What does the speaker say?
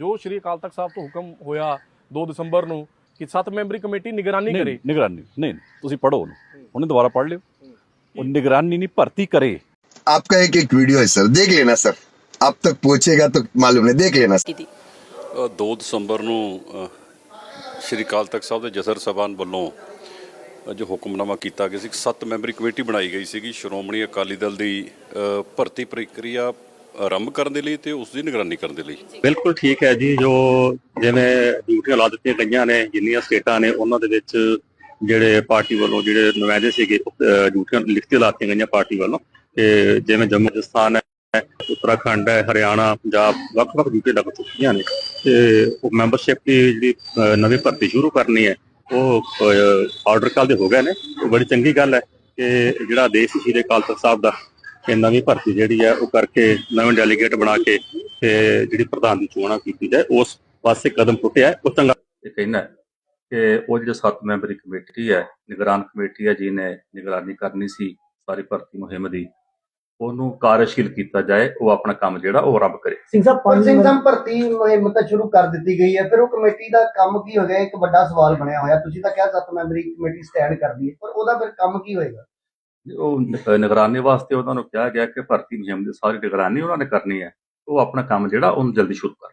ਜੋ ਸ਼੍ਰੀ ਅਕਾਲ ਤਖਤ ਸਾਹਿਬ ਤੋਂ ਹੁਕਮ ਹੋਇਆ 2 ਦਸੰਬਰ ਨੂੰ ਕਿ 7 ਮੈਂਬਰੀ ਕਮੇਟੀ ਨਿਗਰਾਨੀ ਨਹੀਂ ਕਰੇ ਨਿਗਰਾਨੀ ਨਹੀਂ ਤੁਸੀਂ ਪੜੋ ਉਹਨੂੰ ਉਹਨੇ ਦੁਬਾਰਾ ਪੜ ਲਿਓ ਉਹ ਨਿਗਰਾਨੀ ਨਹੀਂ ਭਰਤੀ ਕਰੇ आपका एक एक वीडियो है सर देख लेना सर अब तक पहुंचेगा तो मालूम नहीं देख लेना ਕੀਤੀ ਅ, 2 ਦਸੰਬਰ ਨੂੰ ਅ, ਸ਼੍ਰੀ ਅਕਾਲ ਤਖਤ ਸਾਹਿਬ ਦੇ ਜਸਰ ਸਭਾਨ ਵੱਲੋਂ ਅ, ਜੋ ਹੁਕਮਨਾਮਾ ਕੀਤਾ ਗਿਆ ਸੀ ਇੱਕ ਸੱਤ ਮੈਂਬਰੀ ਕਮੇਟੀ ਬਣਾਈ ਗਈ ਸੀਗੀ ਸ਼੍ਰੋਮਣੀ ਅਕਾਲੀ ਦਲ ਦੀ ਅ, ਭਰਤੀ ਪ੍ਰਕਿਰਿਆ ਆਰੰਭ ਕਰਨ ਦੇ ਲਈ ਤੇ ਉਸ ਦੀ ਨਿਗਰਾਨੀ ਕਰਨ ਦੇ ਲਈ। ਬਿਲਕੁਲ ਠੀਕ ਹੈ ਜੀ, ਜੋ ਜਿਵੇਂ ਡਿਊਟੀਆਂ ਲਾ ਦਿੱਤੀਆਂ ਗਈਆਂ ਨੇ, ਜਿੰਨੀਆਂ ਸਟੇਟਾਂ ਨੇ, ਉਹਨਾਂ ਦੇ ਵਿੱਚ ਜਿਹੜੇ ਪਾਰਟੀ ਵੱਲੋਂ ਜਿਹੜੇ ਨੁਮਾਇੰਦੇ ਸੀਗੇ ਡਿਊਟੀਆਂ ਲਿਖਤੀ ਲਾਤੀਆਂ ਗਈਆਂ ਪਾਰਟੀ ਵੱਲੋਂ। ਤੇ ਜਿਵੇਂ ਜੰਮੂ ਰਾਜਸਥਾਨ ਹੈ, ਉੱਤਰਾਖੰਡ ਹੈ, ਹਰਿਆਣਾ, ਪੰਜਾਬ, ਵੱਖ-ਵੱਖ ਡਿਊਟੀ ਲੱਗ ਚੁੱਕੀਆਂ ਨੇ। ਤੇ ਉਹ ਮੈਂਬਰਸ਼ਿਪ ਦੀ ਜਿਹੜੀ ਨਵੀਂ ਭਰਤੀ ਸ਼ੁਰੂ ਕਰਨੀ ਹੈ, ਉਹ ਆਰਡਰ ਕੱਲ ਦੇ ਹੋ ਗਏ ਨੇ। ਉਹ ਬੜੀ ਚੰਗੀ ਗੱਲ ਹੈ ਕਿ ਜਿਹੜਾ ਦੇਸ਼ ਸੀ ਸ਼੍ਰੀ ਅਕਾਲ ਤਖਤ ਸਾਹਿਬ ਦਾ ਕਿ ਨਵੀਂ ਭਰਤੀ ਜਿਹੜੀ ਹੈ ਉਹ ਕਰਕੇ ਨਵੇਂ ਡੈਲੀਗੇਟ ਬਣਾ ਕੇ ਤੇ ਜਿਹੜੀ ਪ੍ਰਧਾਨ ਦੀ ਚੋਣਾਂ ਕੀਤੀ ਜਾਏ ਉਸ ਪਾਸੇ ਕਦਮ ਪੁੱਟਿਆ ਉਹ ਚੰਗਾ ਇਹ ਕਹਿਣਾ ਹੈ ਕਿ ਉਹ ਜਿਹੜੇ ਸੱਤ ਮੈਂਬਰੀ ਕਮੇਟੀ ਹੈ ਨਿਗਰਾਨ ਕਮੇਟੀ ਹੈ ਜਿਹਨੇ ਨਿਗਰਾਨੀ ਕਰਨੀ ਸੀ ਸਾਰੀ ਭਰਤੀ ਮੁਹਿੰਮ ਦੀ ਉਹਨੂੰ ਕਾਰਜਸ਼ੀਲ ਕੀਤਾ ਜਾਏ ਉਹ ਆਪਣਾ ਕੰਮ ਜਿਹੜਾ ਉਹ ਰੱਬ ਕਰੇ। ਸਿੰਘ ਸਾਹਿਬ ਪੰਜ ਸਿੰਘ ਸਾਹਿਬ ਭਰਤੀ ਮੁਹਿੰਮ ਤਾਂ ਸ਼ੁਰੂ ਕਰ ਦਿੱਤੀ ਗਈ ਹੈ ਫਿਰ ਉਹ ਕਮੇਟੀ ਦਾ ਕੰਮ ਕੀ ਹੋ ਗਿਆ? ਇੱਕ ਵੱਡਾ ਸਵਾਲ ਬਣਿਆ ਹੋਇਆ ਤੁਸੀਂ ਤਾਂ ਕਿਹਾ ਸੱਤ ਮੈਂਬਰੀ ਕਮੇਟੀ ਸਟੈਂਡ ਕਰਦੀ ਹੈ ਪਰ ਉਹਦਾ ਫਿਰ ਕੰਮ ਕੀ ਹੋਏਗਾ? ਉਹ ਨ- ਨਿਗਰਾਨੀ ਵਾਸਤੇ ਉਹਨਾਂ ਨੂੰ ਕਿਹਾ ਗਿਆ ਕਿ ਭਰਤੀ ਮੁਹਿੰਮ ਦੀ ਸਾਰੀ ਨਿਗਰਾਨੀ ਉਹਨਾਂ ਨੇ ਕਰਨੀ ਹੈ। ਉਹ ਆਪਣਾ ਕੰਮ ਜਿਹੜਾ, ਉਹਨੂੰ ਜਲਦੀ ਸ਼ੁਰੂ ਕਰ